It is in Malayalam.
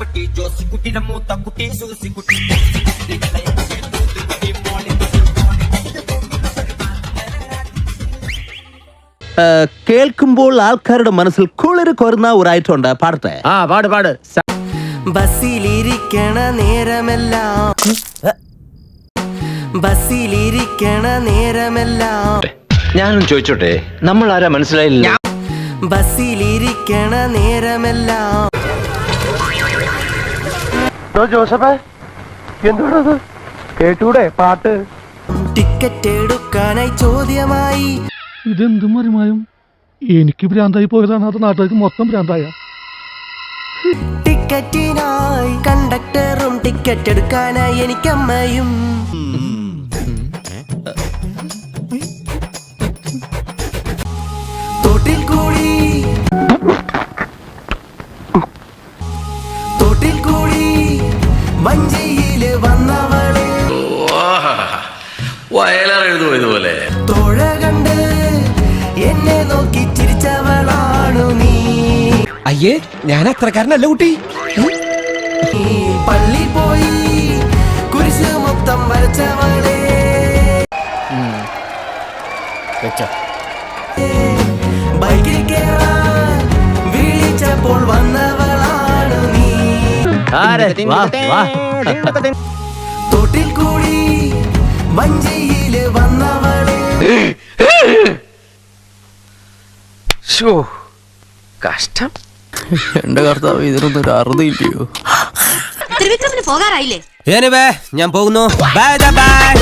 മാത്തുക്കുട്ടി ജോസിക്കുട്ടിയുടെ മൂത്ത കുട്ടി സൂസിക്കുട്ടി കേൾക്കുമ്പോൾ ആൾക്കാരുടെ മനസ്സിൽ കുളിര് കൊരുന്ന ഒരായിട്ടുണ്ട്. ഐറ്റം ഉണ്ട് പാടട്ടെ. ആ പാട് പാട്. ബസ്സിലിരിക്കണ നേരമെല്ലാം. ബസ്സിലിരിക്കണ നേരമെല്ലാം. ഞാനും ചോദിച്ചോട്ടെ നമ്മൾ ആരാ മനസ്സിലായില്ല? ബസ്സിലിരിക്കണ നേരമെല്ലാം. കേട്ടൂടെ പാട്ട്. ടിക്കറ്റ് എടുക്കാനായി ചോദ്യമായി. ഇതെന്തും മറിമായും? എനിക്ക് ഭ്രാന്തായി പോയതാണ് അത് നാട്ടുകാർക്ക് മൊത്തം ഭ്രാന്തായ. ടിക്കറ്റിനായി കണ്ടക്ടറും ടിക്കറ്റ് എടുക്കാനായി എനിക്കമ്മയും. വഞ്ചിയിൽ വന്നവളെ. വയലാറെഴുതുമോ ഇതുപോലെ? തോഴ കണ്ട് എന്നെ നോക്കി ചിരിച്ചവളാണു നീ. അയ്യേ ഞാൻ അത്രക്കാരനല്ല കുട്ടി. പള്ളി പോയി കുരിശ് മൊത്തം വരച്ചവളെ. ബൈക്കിൽ കേറാൻ തൊട്ടിൽ കൂടി വഞ്ചിയിൽ വന്നവളെ. കഷ്ടം. എന്റെ കർത്താവ് ഇതിനൊന്നും ഒരു അറുതില്ലയോ ത്രിവിക്രമിന് പോകാറായില്ലേ? ഞാൻ പോകുന്നു. Bye bye